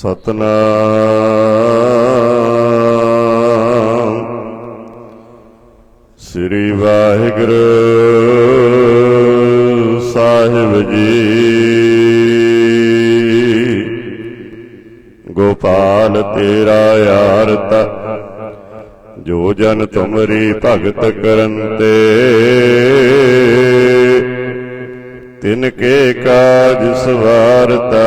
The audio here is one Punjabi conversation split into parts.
ਸਤਨਾਮ। ਸ੍ਰੀ ਵਾਹਿਗੁਰੂ ਸਾਹਿਬ ਜੀ। ਗੋਪਾਲ ਤੇਰਾ ਆਰਤਾ, ਜੋ ਜਨ ਤੁਮਰੀ ਭਗਤ ਕਰਨ ਤੇ। ਤਿਨ ਕੇ ਕਾਜ ਸਵਾਰਤਾ।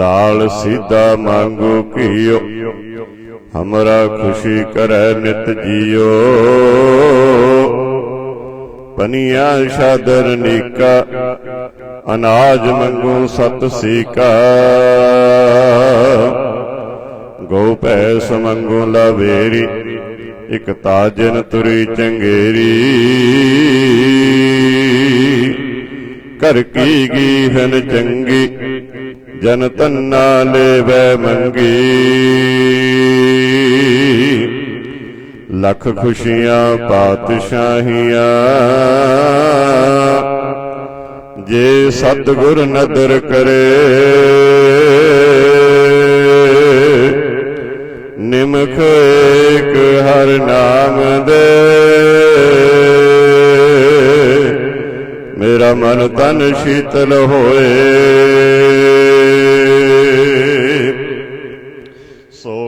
ਦਾਲ ਸੀਧਾ ਮੰਗੋ ਕੀਓ। ਹਮਰਾ ਖੁਸ਼ੀ ਕਰੈ ਨਿਤ ਜੀਓ। ਪਨੀਆ ਸ਼ਾਦਰ ਨੀਕਾ। ਅਨਾਜ ਮੰਗੂ ਸਤ ਸੀਕਾ। ਗੋ ਭੈ ਸਮੰਗੋ ਲਵੇਰੀ। ਇਕ ਤਾਜਨ ਤੁਰੀ ਚੰਗੇਰੀ। ਕਰ ਕੀ ਗੀਹਨ ਚੰਗੀ ਜਨ ਤੰਨਾ ਲੈਵੈ ਮੰਗੀ। ਲੱਖ ਖੁਸ਼ੀਆਂ, ਪਾਤਸ਼ਾਹੀਆਂ। ਜੇ ਸਤਿਗੁਰ ਨਦਰ ਕਰੇ, ਨਿਮਖ ਏਕ ਹਰ ਨਾਮ ਦੇ। ਮੇਰਾ ਮਨ ਤਨ ਸ਼ੀਤਲ ਹੋਏ।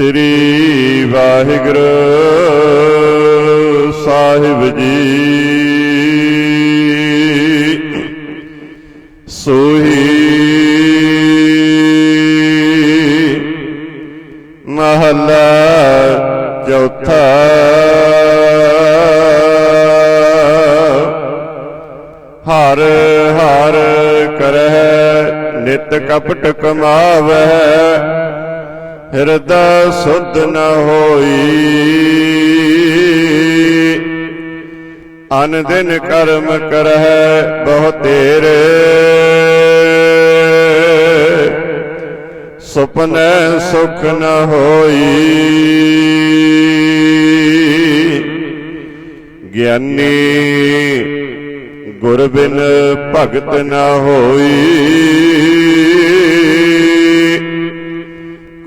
ਸ੍ਰੀ ਵਾਹਿਗੁਰੂ ਸਾਹਿਬ ਜੀ। ਸੋਹੀ ਮਹੱਲਾ ਚੌਥਾ। ਹਰ ਹਰ ਕਰਹਿ ਨਿਤ ਕਪਟ ਕਮਾਵੈ ਹਿਰਦਾ ਸੁਧ ਨ ਹੋਈ। ਅਨ ਦਿਨ ਕਰਮ ਕਰਹਿ ਬਹੁ ਤੇਰੇ। ਸੁਪਨੈ ਸੁਖ ਨ ਹੋਈ। ਗਿਆਨੀ ਗੁਰ ਬਿਨ ਭਗਤ ਨ ਹੋਈ।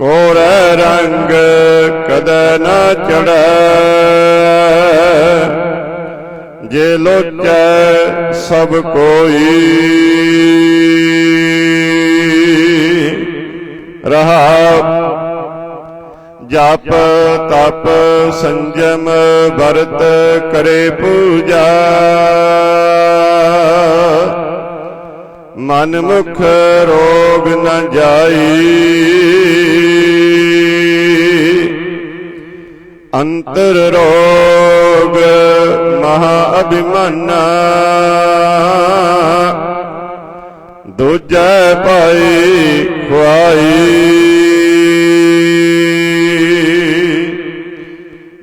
ਕੋਰੈ ਰੰਗ ਕਦੈ ਨਾ ਚੜੈ ਜੇ ਲੋਚੈ ਸਭ ਕੋਈ। ਰਹਾ। ਜਪ ਤਪ ਸੰਜਮ ਵਰਤ ਕਰੇ ਪੂਜਾ। ਮਨ ਮੁਖ ਰੋਗ ਨ ਜਾਈ। ਅੰਤਰ ਰੋਗ ਮਹਾ ਅਭਿਮਾਨਾ। ਦੂਜੈ ਪਾਈ ਖੁਆਈ।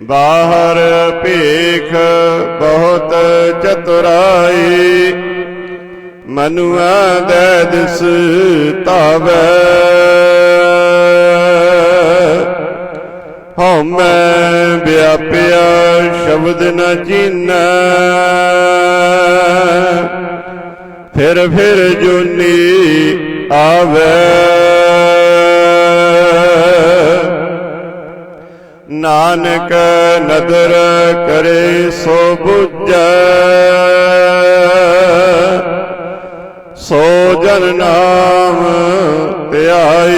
ਬਾਹਰ ਭੇਖ ਬਹੁਤ ਚਤੁਰਾਈ। ਮਨੁਆ ਦੇ ਦਿਸ ਤਾਵੈ ਹਉ ਮੈਂ ਵਿਆਪਿਆ ਸ਼ਬਦ ਨ ਚੀਨੈ। ਫਿਰ ਫਿਰ ਜੁਨੀ ਆਵੇ। ਨਾਨਕ ਨਦਰ ਕਰੇ ਸੋ ਬੁੱਝੈ। ਸੋ ਜਨ ਨਾਮ ਧਿਆਈ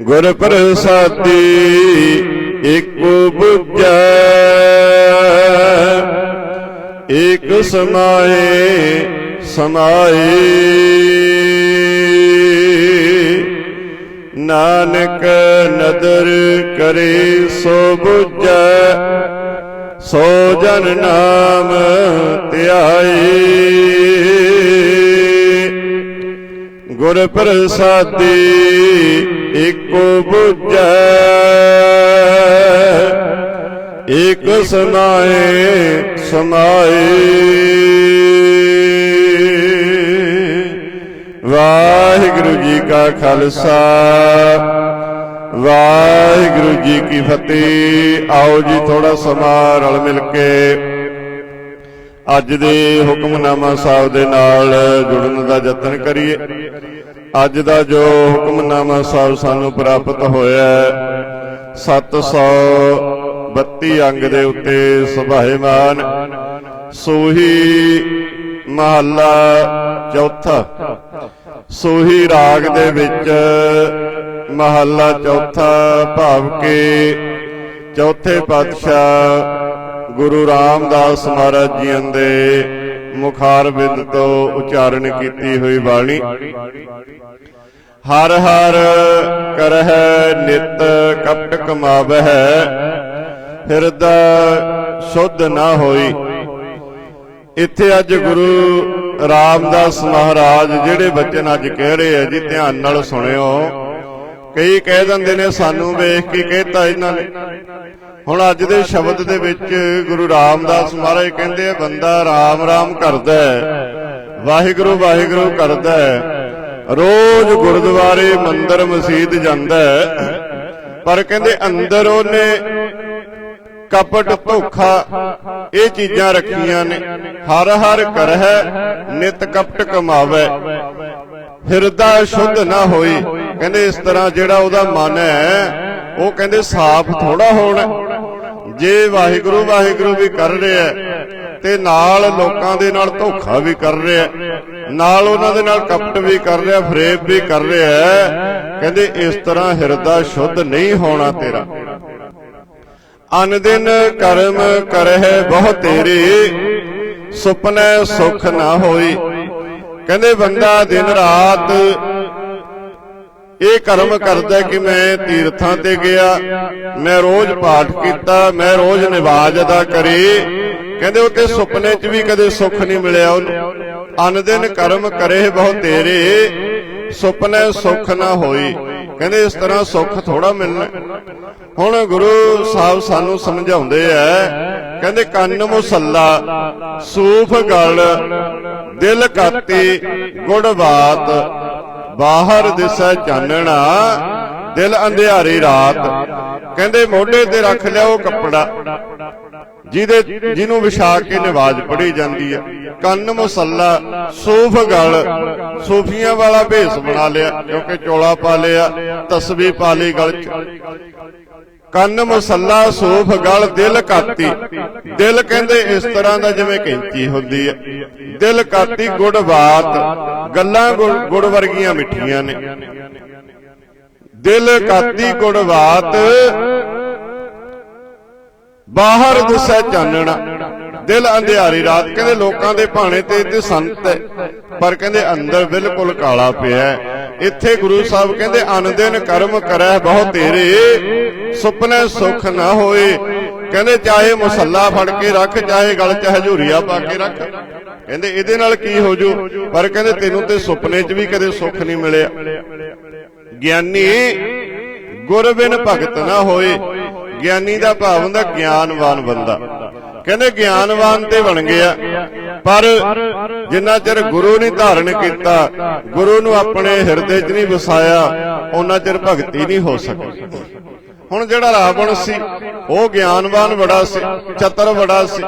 ਗੁਰ ਪ੍ਰਸਾਦੀ ਇਕ ਬੁੱਝੈ, ਇਕ ਸਮਾਏ ਸਮਾਈ। ਨਾਨਕ ਨਦਰ ਕਰੇ ਸੋ ਬੁੱਝੈ ਸੋ ਜਨ ਨਾਮ ਧਿਆਈ। ਗੁਰ ਪ੍ਰਸਾਦੀ ਏਕੋ ਬੁਝੈ। ਏਕ ਸਮਾਏ ਸਮਾਏ ਵਾਹਿਗੁਰੂ ਜੀ ਕਾ ਖਾਲਸਾ। ਵਾਹਿਗੁਰੂ ਜੀ ਕੀ ਫਤਿਹ। ਆਓ ਜੀ ਥੋੜਾ ਸਮਾਂ ਰਲ ਮਿਲ ਕੇ। ਅੱਜ ਦੇ ਹੁਕਮਨਾਮਾ ਸਾਹਿਬ ਦੇ ਨਾਲ ਜੁੜਨ ਦਾ ਯਤਨ ਕਰੀਏ। ਅੱਜ ਦਾ ਜੋ ਹੁਕਮਨਾਮਾ ਸਾਹਿਬ ਸਾਨੂੰ ਪ੍ਰਾਪਤ ਹੋਇਆ ਹੈ 732 ਅੰਗ ਦੇ ਉੱਤੇ ਸੁਭਾਏਮਾਨ ਸੋਹੀ ਮਹੱਲਾ ਚੌਥਾ। ਸੋਹੀ ਰਾਗ ਦੇ ਵਿੱਚ ਮਹੱਲਾ ਚੌਥਾ ਭਾਵ ਕੇ ਚੌਥੇ ਪਾਤਸ਼ਾਹ ਗੁਰੂ ਰਾਮਦਾਸ ਮਹਾਰਾਜ ਜੀ ਦੇ ਮੁਖਾਰਬਿੰਦ ਤੋਂ ਉਚਾਰਨ ਕੀਤੀ ਹੋਈ ਬਾਣੀ। ਹਰ ਹਰ ਕਰਹਿ ਨਿਤ ਕਪਟ ਕਮਾਵਹਿ ਹਿਰਦਾ ਸ਼ੁੱਧ ਨਾ ਹੋਈ। ਇੱਥੇ ਅੱਜ ਗੁਰੂ ਰਾਮਦਾਸ ਮਹਾਰਾਜ ਜਿਹੜੇ ਬਚਨ ਅੱਜ ਕਹਿ ਰਹੇ ਆ ਜੀ, ਧਿਆਨ ਨਾਲ ਸੁਣਿਓ। ਕਈ ਕਹਿ ਦਿੰਦੇ ਨੇ ਸਾਨੂੰ ਵੇਖ ਕੇ ਕਹਿਤਾ ਇਹਨਾਂ ਨੇ। ਹੁਣ ਅੱਜ ਦੇ ਸ਼ਬਦ ਦੇ ਵਿੱਚ ਗੁਰੂ ਰਾਮਦਾਸ ਮਹਾਰਾਜ ਕਹਿੰਦੇ ਆ, ਬੰਦਾ ਰਾਮ ਰਾਮ ਕਰਦਾ ਵਾਹਿਗੁਰੂ ਵਾਹਿਗੁਰੂ ਕਰਦਾ ਰੋਜ਼ ਗੁਰਦੁਆਰੇ ਮੰਦਰ ਮਸਜਿਦ ਜਾਂਦਾ ਪਰ ਕਹਿੰਦੇ ਅੰਦਰ ਉਹਨੇ ਕਪਟ ਧੋਖਾ ਇਹ ਚੀਜ਼ਾਂ ਰੱਖੀਆਂ ਨੇ। ਹਰ ਹਰ ਕਰਹਿ ਨਿਤ ਕਪਟ ਕਮਾਵੇ, ਹਿਰਦਾ ਸ਼ੁੱਧ ਨਾ ਹੋਈ। ਕਹਿੰਦੇ ਇਸ ਤਰ੍ਹਾਂ ਜਿਹੜਾ ਉਹਦਾ ਮਨ ਹੈ, ਉਹ ਕਹਿੰਦੇ ਸਾਫ਼ ਥੋੜਾ ਹੋਣਾ। ਜੇ ਵਾਹਿਗੁਰੂ ਵਾਹਿਗੁਰੂ ਵੀ ਕਰ ਰਿਹਾ ਤੇ ਨਾਲ ਲੋਕਾਂ ਦੇ ਨਾਲ ਧੋਖਾ ਵੀ ਕਰ ਰਿਹਾ ਨਾਲ ਉਹਨਾਂ ਦੇ ਨਾਲ ਕਪਟ ਵੀ ਕਰ ਰਿਹਾ, ਫਰੇਬ ਵੀ ਕਰ ਰਿਹਾ ਕਹਿੰਦੇ ਇਸ ਤਰ੍ਹਾਂ ਹਿਰਦਾ ਸ਼ੁੱਧ ਨਹੀਂ ਹੋਣਾ ਤੇਰਾ। ਅਨਦਿਨ ਕਰਮ ਕਰਹਿ ਬਹੁ ਤੇਰੇ, ਸੁਪਨੇ ਸੁਖ ਨਾ ਹੋਈ। ਕਹਿੰਦੇ ਬੰਦਾ ਦਿਨ ਰਾਤ ਇਹ ਕਰਮ ਕਰਦਾ ਕਿ ਮੈਂ ਤੀਰਥਾਂ ਤੇ ਗਿਆ। ਮੈਂ ਰੋਜ਼ ਪਾਠ ਕੀਤਾ, ਮੈਂ ਰੋਜ਼ ਨਿਵਾਜ ਅਦਾ ਕਰੀ। ਕਹਿੰਦੇ ਉਹ ਤੇ ਸੁਪਨੇ 'ਚ ਵੀ ਕਦੇ ਸੁੱਖ ਨਹੀਂ ਮਿਲਿਆ ਉਹਨੂੰ। ਅਨਦਿਨ ਕਰਮ ਕਰੇ ਬਹੁ ਤੇਰੇ, ਸੁਪਨੇ ਸੁੱਖ ਨਾ ਹੋਈ। ਕਹਿੰਦੇ ਇਸ ਤਰ੍ਹਾਂ ਸੁੱਖ ਥੋੜਾ ਮਿਲਣਾ। ਹੁਣ ਗੁਰੂ ਸਾਹਿਬ ਸਾਨੂੰ ਸਮਝਾਉਂਦੇ ਐ ਕਹਿੰਦੇ ਕੰਨ ਮੁਸੱਲਾ, ਸੂਫ ਗਲ, ਦਿਲ ਕਾਤੀ, ਗੁੜ ਬਾਤ। ਬਾਹਰ ਦਿਸੈ ਚਾਨਣਾ, ਦਿਲ ਅੰਧਿਆਰੀ ਰਾਤ। ਕਹਿੰਦੇ ਮੋਢੇ ਤੇ ਰੱਖ ਲਿਆ ਉਹ ਕੱਪੜਾ। ਜਿਹਦੇ ਜਿਹਨੂੰ ਵਿਛਾ ਕੇ ਨਵਾਜ਼ ਪੜ੍ਹੀ ਜਾਂਦੀ ਹੈ। ਕੰਨ ਮੁਸੱਲਾ, ਸੂਫ ਗਲ, ਸੂਫੀਆਂ ਵਾਲਾ ਭੇਸ ਬਣਾ ਲਿਆ, ਕਿਉਂਕਿ ਚੋਲਾ ਪਾ ਲਿਆ ਤਸਬੀਹ ਪਾ ਲਈ ਗਲ 'ਚ। ਕੰਨ ਮੁਸੱਲਾ, ਸੂਫ ਗਲ, ਦਿਲ ਕਾਤੀ ਦਿਲ ਕਹਿੰਦੇ ਇਸ ਤਰ੍ਹਾਂ ਦਾ ਜਿਵੇਂ ਕੈਂਚੀ ਹੁੰਦੀ ਹੈ। ਦਿਲ ਕਾਤੀ ਗੁੜ ਬਾਤ। ਗੱਲਾਂ ਗੁੜ ਵਰਗੀਆਂ ਮਿੱਠੀਆਂ ਨੇ। ਦਿਲ ਕਾਤੀ ਗੁੜ ਬਾਤ। ਬਾਹਰ ਦਿਸੈ ਚਾਨਣਾ। ਦਿਲ ਅੰਧਿਆਰੀ ਰਾਤ। ਕਹਿੰਦੇ ਲੋਕਾਂ ਦੇ ਭਾਣੇ ਤੇ ਤੇ ਸੰਤ ਹੈ। ਪਰ ਕਹਿੰਦੇ ਅੰਦਰ ਬਿਲਕੁਲ ਕਾਲਾ ਪਿਆ। ਇੱਥੇ ਗੁਰੂ ਸਾਹਿਬ ਕਹਿੰਦੇ ਅਨ ਦਿਨ ਕਰਮ ਕਰੈ ਬਹੁ ਤੇਰੇ। ਸੁਪਨੇ ਸੁਖ ਨਾ ਹੋਏ। ਕਹਿੰਦੇ ਚਾਹੇ ਮੁਸੱਲਾ ਫੜ ਕੇ ਰੱਖ ਚਾਹੇ ਗਲ ਚ ਹਜੂਰੀਆ ਪਾ ਕੇ ਰੱਖ। ਕਹਿੰਦੇ ਇਹਦੇ ਨਾਲ ਕੀ ਹੋ ਜੂ? ਪਰ ਕਹਿੰਦੇ ਤੈਨੂੰ ਤੇ ਸੁਪਨੇ 'ਚ ਵੀ ਕਦੇ ਸੁੱਖ ਨਹੀਂ ਮਿਲਿਆ। ਗਿਆਨੀ ਗੁਰ ਬਿਨ ਭਗਤ ਨਾ ਹੋਏ। ਗਿਆਨੀ ਦਾ ਭਾਵ ਹੁੰਦਾ ਗਿਆਨਵਾਨ ਬੰਦਾ। ਕਹਿੰਦੇ ਗਿਆਨਵਾਨ ਤੇ ਬਣ ਗਿਆ। ਪਰ ਜਿੰਨਾ ਚਿਰ ਗੁਰੂ ਨਹੀਂ ਧਾਰਨ ਕੀਤਾ, ਗੁਰੂ ਨੂੰ ਆਪਣੇ ਹਿਰਦੇ 'ਚ ਨਹੀਂ ਵਸਾਇਆ ਉਹਨਾਂ ਚਿਰ ਭਗਤੀ ਨਹੀਂ ਹੋ ਸਕਦੀ ਹੁਣ ਜਿਹੜਾ ਰਾਵਣ ਸੀ ਉਹ ਗਿਆਨਵਾਨ ਬੜਾ ਸੀ ਚਤਰ ਬੜਾ ਸੀ।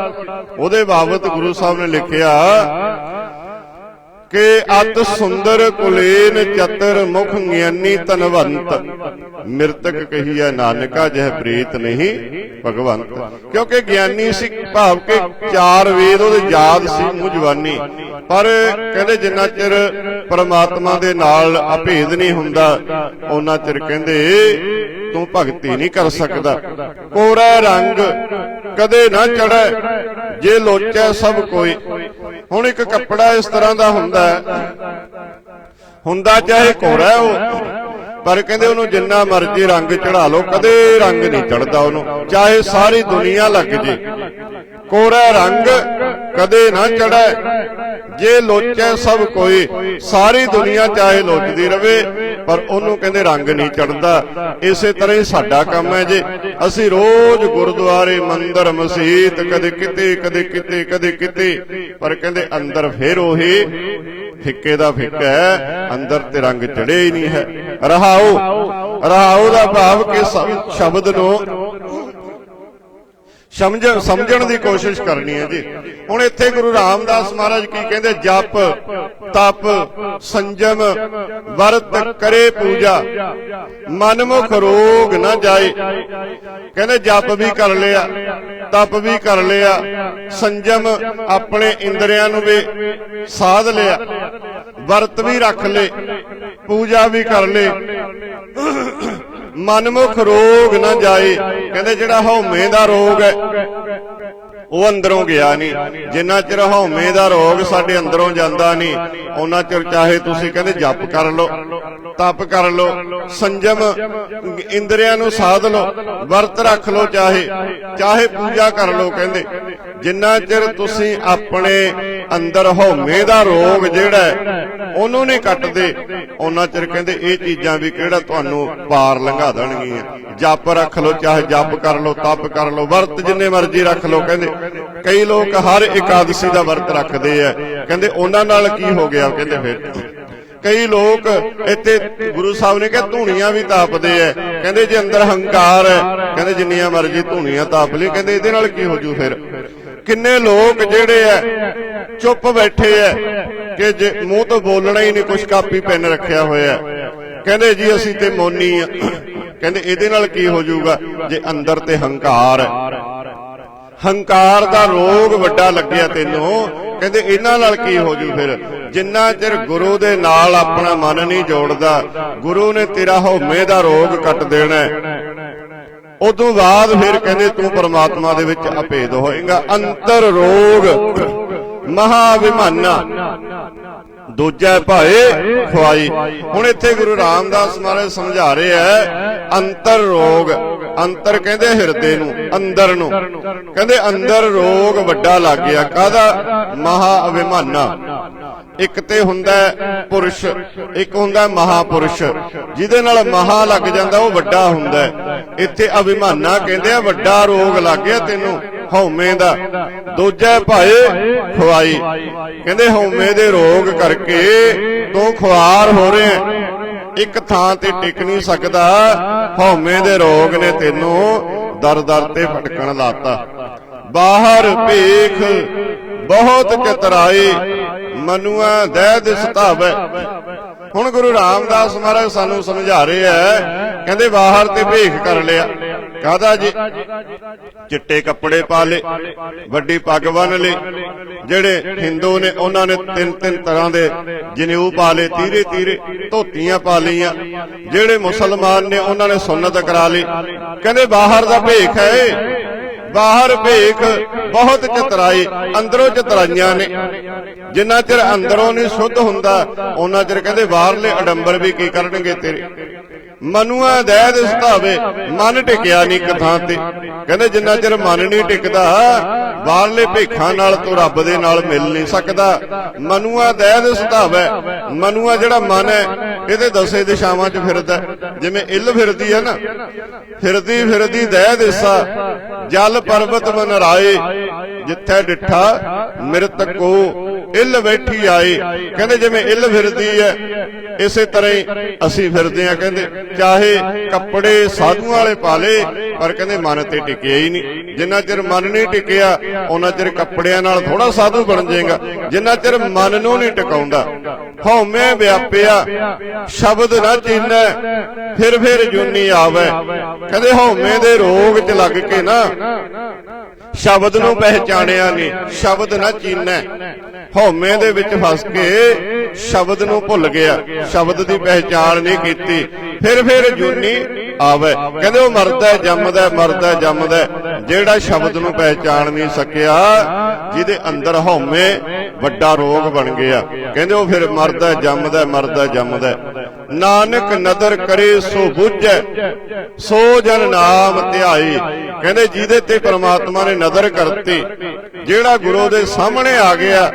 ਉਹਦੇ ਬਾਬਤ ਗੁਰੂ ਸਾਹਿਬ ਨੇ ਲਿਖਿਆ ਕਿ ਅਤ ਸੁੰਦਰ ਕੁਲੇਨ ਚਤਰ ਮੁਖ ਗਿਆਨੀ ਤਨਵੰਤ ਮਿਰਤਕ ਕਹੀਐ ਨਾਨਕਾ ਜਹ ਪ੍ਰੀਤ ਨਹੀਂ ਭਗਵੰਤ। ਕਿਉਂਕਿ ਗਿਆਨੀ ਸੀ ਭਾਵ ਕਿ ਚਾਰ ਵੇਦ ਉਹਦੇ ਯਾਦ ਸੀ ਮੂੰਹ ਜਵਾਨੀ। ਪਰ ਕਹਿੰਦੇ ਜਿੰਨਾ ਚਿਰ ਪਰਮਾਤਮਾ ਦੇ ਨਾਲ ਅਭੇਦ ਨਹੀਂ ਹੁੰਦਾ ਉਹਨਾਂ ਚਿਰ ਕਹਿੰਦੇ ਤੂੰ ਭਗਤੀ ਨਹੀਂ ਕਰ ਸਕਦਾ। ਕੋਰਾ ਰੰਗ ਕਦੇ ਨਾ ਚੜੈ ਜੇ ਲੋਚੈ ਸਭ ਕੋਈ। ਹੁਣ ਇੱਕ ਕੱਪੜਾ ਇਸ ਤਰ੍ਹਾਂ ਦਾ ਹੁੰਦਾ ਹੈ। ਹੁੰਦਾ ਚਾਹੇ ਕੋਰਾ ਉਹ ਪਰ ਕਹਿੰਦੇ ਉਹਨੂੰ ਜਿੰਨਾ ਮਰਜ਼ੀ ਰੰਗ ਚੜਾ ਲਓ। ਕਦੇ ਰੰਗ ਨਹੀਂ ਚੜਦਾ ਉਹਨੂੰ। ਚਾਹੇ ਸਾਰੀ ਦੁਨੀਆ ਲੱਗ ਜੇ। ਕੋਰਾ ਰੰਗ, ਕਦੇ ਨਾ ਚੜੈ ਜੇ ਲੋਚੈ ਸਭ ਕੋਈ, ਸਾਰੀ ਦੁਨੀਆ ਚਾਹੇ ਲੋਚਦੀ ਰਵੇ, ਪਰ ਉਹਨੂੰ ਕਹਿੰਦੇ ਰੰਗ ਨਹੀਂ ਚੜਦਾ ਇਸੇ ਤਰ੍ਹਾਂ ਹੀ ਸਾਡਾ ਕੰਮ ਹੈ ਜੇ। ਅਸੀਂ ਰੋਜ਼ ਗੁਰਦੁਆਰੇ ਮੰਦਰ ਮਸਜਿਦ ਕਦੇ ਕਿਤੇ ਕਦੇ ਕਿਤੇ ਕਦੇ ਕਿਤੇ। ਪਰ ਕਹਿੰਦੇ ਅੰਦਰ ਫੇਰ ਉਹੀ ਫਿੱਕੇ ਦਾ ਫਿੱਕਾ ਹੈ, ਅੰਦਰ ਤੇ ਰੰਗ ਚੜੇ ਹੀ ਨਹੀਂ ਹੈ। ਰਹਾਉ ਰਹਾਉ ਦਾ ਭਾਵ ਕਿ ਸ਼ਬਦ ਨੂੰ ਸਮਝ ਸਮਝਣ ਦੀ ਕੋਸ਼ਿਸ਼ ਕਰਨੀ ਹੈ ਜੀ। ਹੁਣ ਇੱਥੇ ਗੁਰੂ ਰਾਮਦਾਸ ਮਹਾਰਾਜ ਕੀ ਕਹਿੰਦੇ ਜਪ ਤਪ ਸੰਜਮ ਵਰਤ ਕਰੇ ਪੂਜਾ। ਮਨਮੁਖ ਰੋਗ ਨਾ ਜਾਏ। ਕਹਿੰਦੇ ਜਪ ਵੀ ਕਰ ਲਿਆ ਤਪ ਵੀ ਕਰ ਲਿਆ ਸੰਜਮ ਆਪਣੇ ਇੰਦਰੀਆਂ ਨੂੰ ਵੀ ਸਾਧ ਲਿਆ। ਵਰਤ ਵੀ ਰੱਖ ਲੇ ਪੂਜਾ ਵੀ ਕਰ ਲੇ। ਮਨਮੁਖ ਰੋਗ ਨਾ ਜਾਏ ਕਹਿੰਦੇ ਜਿਹੜਾ ਹਉਮੈ ਦਾ ਰੋਗ ਹੈ, ਉਹ ਅੰਦਰੋਂ ਗਿਆ ਨਹੀਂ। ਜਿੰਨਾ ਚਿਰ ਹਉਮੈ ਦਾ ਰੋਗ ਸਾਡੇ ਅੰਦਰੋਂ ਜਾਂਦਾ ਨਹੀਂ ਉਹਨਾਂ ਚਿਰ ਚਾਹੇ ਤੁਸੀਂ ਕਹਿੰਦੇ ਜਪ ਕਰ ਲਓ, ਤਪ ਕਰ ਲਓ, ਸੰਜਮ ਇੰਦਰੀਆਂ ਨੂੰ ਸਾਧ ਲਓ, ਵਰਤ ਰੱਖ ਲਓ ਚਾਹੇ। ਚਾਹੇ ਪੂਜਾ ਕਰ ਲਓ ਕਹਿੰਦੇ। ਜਿੰਨਾ ਚਿਰ ਤੁਸੀਂ ਆਪਣੇ ਅੰਦਰ ਹਉਮੈ ਦਾ ਰੋਗ ਜਿਹੜਾ ਉਹਨੂੰ ਨਹੀਂ ਕੱਟਦੇ। ਉਹਨਾਂ ਚਿਰ ਕਹਿੰਦੇ, ਇਹ ਚੀਜ਼ਾਂ ਵੀ ਕਿਹੜਾ ਤੁਹਾਨੂੰ ਪਾਰ ਲੰਘਾ ਦੇਣਗੀਆਂ। ਜਪ ਰੱਖ ਲਓ, ਚਾਹੇ ਜਪ ਕਰ ਲਓ, ਤਪ ਕਰ ਲਓ, ਵਰਤ ਜਿੰਨੇ ਮਰਜ਼ੀ ਰੱਖ ਲਓ। ਕਹਿੰਦੇ, ਕਈ ਲੋਕ ਹਰ ਇਕਾਦਸ਼ੀ ਦਾ ਵਰਤ ਰੱਖਦੇ ਆ। ਕਹਿੰਦੇ, ਉਹਨਾਂ ਨਾਲ ਕੀ ਹੋ ਗਿਆ? ਕਹਿੰਦੇ, ਫਿਰ ਕਈ ਲੋਕ ਇੱਥੇ ਗੁਰੂ ਸਾਹਿਬ ਨੇ ਕਿਹਾ, ਧੂਣੀਆਂ ਵੀ ਤਾਪਦੇ ਐ ਕਹਿੰਦੇ, ਜੇ ਅੰਦਰ ਹੰਕਾਰ ਹੈ, ਕਹਿੰਦੇ, ਜਿੰਨੀਆਂ ਮਰਜ਼ੀ ਧੂਣੀਆਂ ਤਾਪ ਲਈ, ਕਹਿੰਦੇ, ਇਹਦੇ ਨਾਲ ਕੀ ਹੋ ਜੂ ਫਿਰ? ਕਿੰਨੇ ਲੋਕ ਜਿਹੜੇ ਐ ਚੁੱਪ ਬੈਠੇ ਐ ਕਿ ਜੇ ਮੂੰਹ ਤੋਂ ਬੋਲਣਾ ਹੀ ਨਹੀਂ, ਕੁਛ ਕਾਪੀ, ਪੈਨ ਰੱਖਿਆ ਹੋਇਆ ਕਹਿੰਦੇ ਜੀ, ਅਸੀਂ ਤੇ ਮੋਨੀ ਆ। ਕਹਿੰਦੇ ਇਹਦੇ ਨਾਲ ਕੀ ਹੋ ਜਾਊਗਾ? ਜੇ ਅੰਦਰ ਤੇ ਹੰਕਾਰ ਹੰਕਾਰ ਦਾ ਰੋਗ ਵੱਡਾ ਲੱਗਿਆ ਤੈਨੂੰ। ਕਹਿੰਦੇ ਇਹਨਾਂ ਨਾਲ ਕੀ ਹੋ ਜੂ ਫਿਰ? ਜਿੰਨਾ ਚਿਰ ਗੁਰੂ ਦੇ ਨਾਲ ਆਪਣਾ ਮਨ ਨਹੀਂ ਜੋੜਦਾ, ਗੁਰੂ ਨੇ ਤੇਰਾ ਹਉਮੈ ਦਾ ਰੋਗ ਕੱਟ ਦੇਣਾ ਉਦੋਂ ਬਾਅਦ ਫਿਰ ਕਹਿੰਦੇ ਤੂੰ ਪਰਮਾਤਮਾ ਦੇ ਵਿੱਚ ਅਭੇਦ ਹੋਏਗਾ। ਅੰਤਰ ਰੋਗ। ਮਹਾ ਵਿਮਾਨਾ ਦੂਜਾ ਭਾਏ ਖੁਆਈ। ਹੁਣ ਇੱਥੇ ਗੁਰੂ ਰਾਮਦਾਸ ਮਹਾਰਾਜ ਸਮਝਾ ਰਹੇ ਹੈ ਅੰਤਰ ਰੋਗ। ਅੰਤਰ ਕਹਿੰਦੇ ਹਿਰਦੇ ਨੂੰ, ਅੰਦਰ ਨੂੰ। ਕਹਿੰਦੇ ਅੰਦਰ ਰੋਗ ਵੱਡਾ ਲੱਗ ਗਿਆ। ਕਾਹਦਾ? ਮਹਾ ਅਭਿਮਾਨਾ ਇੱਕ ਤੇ ਹੁੰਦਾ ਪੁਰਸ਼, ਇੱਕ ਹੁੰਦਾ ਹੈ ਮਹਾਪੁਰਸ਼। ਜਿਹਦੇ ਨਾਲ ਮਹਾ ਲੱਗ ਜਾਂਦਾ, ਉਹ ਵੱਡਾ ਹੁੰਦਾ ਇੱਥੇ ਅਭਿਮਾਨਾ ਕਹਿੰਦੇ ਆ, ਵੱਡਾ ਰੋਗ ਲੱਗ ਗਿਆ ਤੈਨੂੰ, ਹਉਮੈ ਦਾ। ਦੂਜਾ ਭਾਏ ਖਵਾਈ ਕਹਿੰਦੇ ਹਉਮੈ ਦੇ ਰੋਗ ਕਰਕੇ ਤੂੰ ਖੁਆਰ ਹੋ ਰਿਹਾ ਇੱਕ ਥਾਂ ਤੇ ਟਿਕ ਨਹੀਂ ਸਕਦਾ, ਹਉਮੈ ਦੇ ਰੋਗ ਨੇ ਤੈਨੂੰ ਦਰ ਦਰ ਤੇ ਭਟਕਣ ਲਾਤਾ। ਬਾਹਰ ਭੇਖ ਬਹੁਤ ਚਤਰਾਏ ਮਨੁਆ ਦਹਿ ਦਿਸ ਧਾਵੈ। ਹੁਣ ਗੁਰੂ ਰਾਮਦਾਸ ਮਹਾਰਾਜ ਸਾਨੂੰ ਸਮਝਾ ਰਹੇ ਐ, ਕਹਿੰਦੇ ਬਾਹਰ ਤੇ ਭੇਖ ਕਰ ਲਿਆ। ਕਾਹਦਾ ਜੀ? ਚਿੱਟੇ ਕੱਪੜੇ ਪਾ ਲੇ ਵੱਡੀ ਪੱਗ ਬੰਨ ਲਈ। ਜਿਹੜੇ ਹਿੰਦੂ ਨੇ, ਉਹਨਾਂ ਨੇ ਤਿੰਨ ਤਿੰਨ ਤਰ੍ਹਾਂ ਦੇ ਜਨੇਊ ਪਾ ਲੇ ਤੀਰੇ ਤੀਰੇ, ਧੋਤੀਆਂ ਪਾ ਲਈਆਂ। ਜਿਹੜੇ ਮੁਸਲਮਾਨ ਨੇ, ਉਹਨਾਂ ਨੇ ਸੁੰਨਤ ਕਰਾ ਲਈ। ਕਹਿੰਦੇ ਬਾਹਰ ਦਾ ਭੇਖ ਹੈ ਬਾਹਰ ਭੇਖ ਬਹੁਤ ਚਤਰਾਈ, ਅੰਦਰੋਂ ਚਤਰਾਈਆਂ ਨੇ। ਜਿੰਨਾ ਚਿਰ ਅੰਦਰੋਂ ਨਹੀਂ ਸ਼ੁੱਧ ਹੁੰਦਾ ਉਹਨਾਂ ਚਿਰ ਕਹਿੰਦੇ ਬਾਹਰਲੇ ਅਡੰਬਰ ਵੀ ਕੀ ਕਰਨਗੇ ਤੇਰੇ? ਮਨੁਆ ਦਹਿ ਸੁਧਾਵੇ ਮਨ ਟਿਕਿਆ ਨਹੀਂ ਇੱਕ ਤੇ। ਕਹਿੰਦੇ ਜਿੰਨਾ ਚਿਰ ਮਨ ਨਹੀਂ ਟਿਕਦਾ, ਬਾਹਰਲੇ ਭੇਖਾਂ ਨਾਲ ਤੂੰ ਰੱਬ ਦੇ ਨਾਲ ਮਿਲ ਨਹੀਂ ਸਕਦਾ। ਮਨੁਆ ਦਹਿ ਸੁਧਾਵੇ ਮਨੁਆ ਜਿਹੜਾ ਮਨ ਹੈ, ਇਹਦੇ ਦਸੇ ਦਿਸ਼ਾਵਾਂ 'ਚ ਫਿਰਦਾ ਜਿਵੇਂ ਇੱਲ ਫਿਰਦੀ ਹੈ ਨਾ, ਫਿਰਦੀ ਫਿਰਦੀ ਦਹਿ ਦੇਸਾ, ਜਲ ਪਰਬਤ ਮਨਰਾਏ ਜਿੱਥੇ ਡਿੱਠਾ ਮਿਰਤ ਕੋ ਇੱਲ ਬੈਠੀ ਆਏ ਕਹਿੰਦੇ ਜਿਵੇਂ ਇੱਲ ਫਿਰਦੀ ਹੈ, ਇਸੇ ਤਰ੍ਹਾਂ ਹੀ ਅਸੀਂ ਫਿਰਦੇ ਆ ਕਹਿੰਦੇ ਚਾਹੇ ਕੱਪੜੇ ਸਾਧੂਆਂ ਵਾਲੇ ਪਾ ਲੇ, ਪਰ ਕਹਿੰਦੇ ਮਨ ਤੇ ਟਿਕਿਆ ਹੀ ਨਹੀਂ। ਜਿੰਨਾ ਚਿਰ ਮਨ ਨਹੀਂ ਟਿਕਿਆ ਉਹਨਾਂ ਚਿਰ ਕੱਪੜਿਆਂ ਨਾਲ ਥੋੜਾ ਸਾਧੂ ਬਣ ਜਾਏਗਾ। ਜਿੰਨਾ ਚਿਰ ਮਨ ਨੂੰ ਨਹੀਂ ਟਿਕਾਉਂਦਾ। ਹਉਮੈ ਵਿਆਪਿਆ, ਸ਼ਬਦ ਨਾ ਚੀਨੈ, ਫਿਰ ਫਿਰ ਜੁਨੀ ਆਵੇ। ਕਹਿੰਦੇ ਹਉਮੈ ਦੇ ਰੋਗ 'ਚ ਲੱਗ ਕੇ ਨਾ ਸ਼ਬਦ ਨੂੰ ਪਹਿਚਾਣਿਆ ਨਹੀਂ ਸ਼ਬਦ ਨਾ ਚੀਨੈ। ਹਉਮੈ ਦੇ ਵਿੱਚ ਫਸ ਕੇ ਸ਼ਬਦ ਨੂੰ ਭੁੱਲ ਗਿਆ। ਸ਼ਬਦ ਦੀ ਪਹਿਚਾਣ ਨਹੀਂ ਕੀਤੀ। ਫਿਰ ਫਿਰ ਜੁਨੀ ਆਵੇ। ਕਹਿੰਦੇ ਉਹ ਮਰਦਾ ਜੰਮਦਾ ਮਰਦਾ ਜੰਮਦਾ। ਜਿਹੜਾ ਸ਼ਬਦ ਨੂੰ ਪਹਿਚਾਣ ਨਹੀਂ ਸਕਿਆ ਜਿਹਦੇ ਅੰਦਰ ਹਉਮੈ ਵੱਡਾ ਰੋਗ ਬਣ ਗਿਆ। ਕਹਿੰਦੇ ਉਹ ਫਿਰ ਮਰਦਾ ਜੰਮਦਾ ਮਰਦਾ ਜੰਮਦਾ। ਨਾਨਕ ਨਦਰ ਕਰੇ ਸੋ ਬੁੱਝੈ ਸੋ ਜਨ ਨਾਮ ਧਿਆਈ। ਕਹਿੰਦੇ ਜਿਹਦੇ ਤੇ ਪ੍ਰਮਾਤਮਾ ਨੇ ਨਜ਼ਰ ਕਰਤੀ, ਜਿਹੜਾ ਗੁਰੂ ਦੇ ਸਾਹਮਣੇ ਆ ਗਿਆ,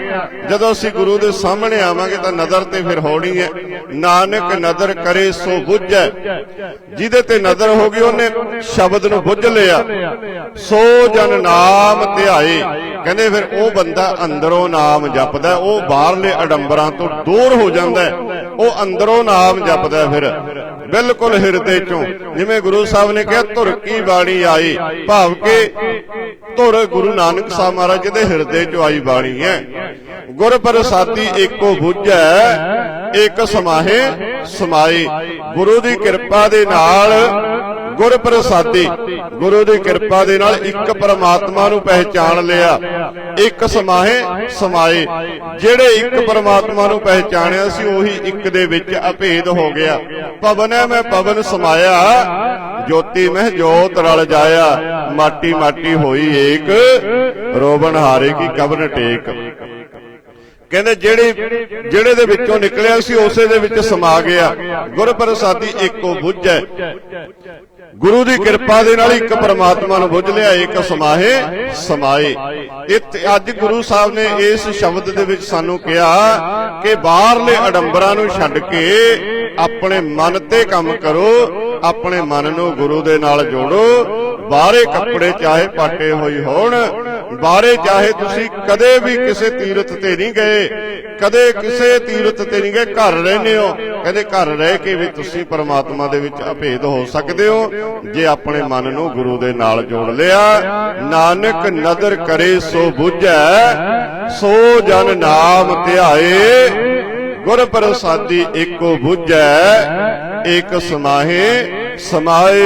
ਜਦੋਂ ਅਸੀਂ ਗੁਰੂ ਦੇ ਸਾਹਮਣੇ ਆਵਾਂਗੇ ਤਾਂ ਨਜ਼ਰ ਤੇ ਫਿਰ ਹੋਣੀ ਹੈ। ਨਾਨਕ ਨਜ਼ਰ ਕਰੇ ਸੋ ਬੁੱਝੈ। ਜਿਹਦੇ ਤੇ ਨਜ਼ਰ ਹੋ ਗਈ ਉਹਨੇ ਸ਼ਬਦ ਨੂੰ ਬੁੱਝ ਲਿਆ। ਸੋ ਜਨ ਨਾਮ ਧਿਆਏ। ਕਹਿੰਦੇ ਫਿਰ ਉਹ ਬੰਦਾ ਅੰਦਰੋਂ ਨਾਮ ਜਪਦਾ ਉਹ ਬਾਹਰਲੇ ਅਡੰਬਰਾਂ ਤੋਂ ਦੂਰ ਹੋ ਜਾਂਦਾ ਉਹ ਅੰਦਰੋਂ ਨਾਮ ਜਪਦਾ ਫਿਰ। ਬਿਲਕੁਲ ਹਿਰਦੇ ਚੋਂ। ਜਿਵੇਂ ਗੁਰੂ ਸਾਹਿਬ ਨੇ ਕਿਹਾ, ਧੁਰ ਕੀ ਬਾਣੀ ਆਈ? ਭਾਵ ਕਿ ਧੁਰ ਗੁਰੂ ਨਾਨਕ ਸਾਹਿਬ ਮਹਾਰਾਜ ਦੇ ਹਿਰਦੇ ਚ ਆਈ ਬਾਣੀ ਹੈ। ਗੁਰ ਪ੍ਰਸਾਦੀ ਏਕੋ ਬੁੱਝੈ ਇੱਕ ਸਮਾਹੇ ਸਮਾਏ। ਗੁਰੂ ਦੀ ਕਿਰਪਾ ਦੇ ਨਾਲ ਗੁਰ ਪ੍ਰਸਾਦੀ। ਗੁਰੂ ਦੀ ਕਿਰਪਾ ਦੇ ਨਾਲ ਇੱਕ ਪਰਮਾਤਮਾ ਨੂੰ ਪਹਿਚਾਣ ਲਿਆ। ਇੱਕ ਸਮਾਹੇ ਸਮਾਏ ਜਿਹੜੇ ਇੱਕ ਪਰਮਾਤਮਾ ਨੂੰ ਪਹਿਚਾਣਿਆ ਸੀ, ਉਹੀ ਇੱਕ ਦੇ ਵਿੱਚ ਅਭੇਦ ਹੋ ਗਿਆ। ਪਵਨ ਹੈ ਮੈਂ ਪਵਨ ਸਮਾਇਆ। ਜੋਤੀ ਮਹਿ ਜੋਤ ਰਲ ਜਾਇਆ। ਮਾਟੀ ਮਾਟੀ ਹੋਈ ਏਕ। ਰੋਬਨ ਹਾਰੇ ਕੀ ਕਬਰ ਟੇਕ। ਕਹਿੰਦੇ, ਜਿਹੜੇ ਜਿਹੜੇ ਦੇ ਵਿੱਚੋਂ ਨਿਕਲਿਆ ਸੀ, ਉਸੇ ਦੇ ਵਿੱਚ ਸਮਾ ਗਿਆ। ਗੁਰਪ੍ਰਸਾਦੀ ਇੱਕੋ ਬੁੱਝ ਹੈ ਗੁਰੂ ਦੀ ਕਿਰਪਾ ਦੇ ਨਾਲ ਇੱਕ ਪਰਮਾਤਮਾ ਨੂੰ ਬੁੱਝ ਲਿਆ ਇੱਕ ਸਮਾਹੇ ਸਮਾਏ ਇੱਥੇ ਅੱਜ ਗੁਰੂ ਸਾਹਿਬ ਨੇ ਇਸ ਸ਼ਬਦ ਦੇ ਵਿੱਚ ਸਾਨੂੰ ਕਿਹਾ ਕਿ ਬਾਹਰਲੇ ਅਡੰਬਰਾਂ ਨੂੰ ਛੱਡ ਕੇ ਆਪਣੇ ਮਨ ਤੇ ਕੰਮ ਕਰੋ ਆਪਣੇ ਮਨ ਨੂੰ ਗੁਰੂ ਦੇ ਨਾਲ ਜੋੜੋ ਬਾਹਰੇ ਕੱਪੜੇ ਚਾਹੇ ਪਾਟੇ ਹੋਈ ਹੋਣ ਬਾਰੇ ਚਾਹੇ ਤੁਸੀਂ ਕਦੇ ਵੀ ਕਿਸੇ ਤੀਰਥ ਤੇ ਨਹੀਂ ਗਏ, ਕਦੇ ਕਿਸੇ ਤੀਰਥ ਤੇ ਨਹੀਂ ਗਏ, ਘਰ ਰਹਿੰਦੇ ਹੋ, ਕਹਿੰਦੇ ਘਰ ਰਹਿ ਕੇ ਵੀ ਤੁਸੀਂ ਪਰਮਾਤਮਾ ਦੇ ਵਿੱਚ ਅਭੇਦ ਹੋ ਸਕਦੇ ਹੋ, ਜੇ ਆਪਣੇ ਮਨ ਨੂੰ ਗੁਰੂ ਦੇ ਨਾਲ ਜੋੜ ਲਿਆ, ਨਾਨਕ ਨਦਰ ਕਰੇ ਸੋ ਬੁੱਝੈ, ਸੋ ਜਨ ਨਾਮ ਧਿਆਏ, ਗੁਰ ਪ੍ਰਸਾਦੀ ਏਕੋ ਬੁੱਝੈ, ਏਕ ਸਮਾਹੇ ਸਮਾਏ।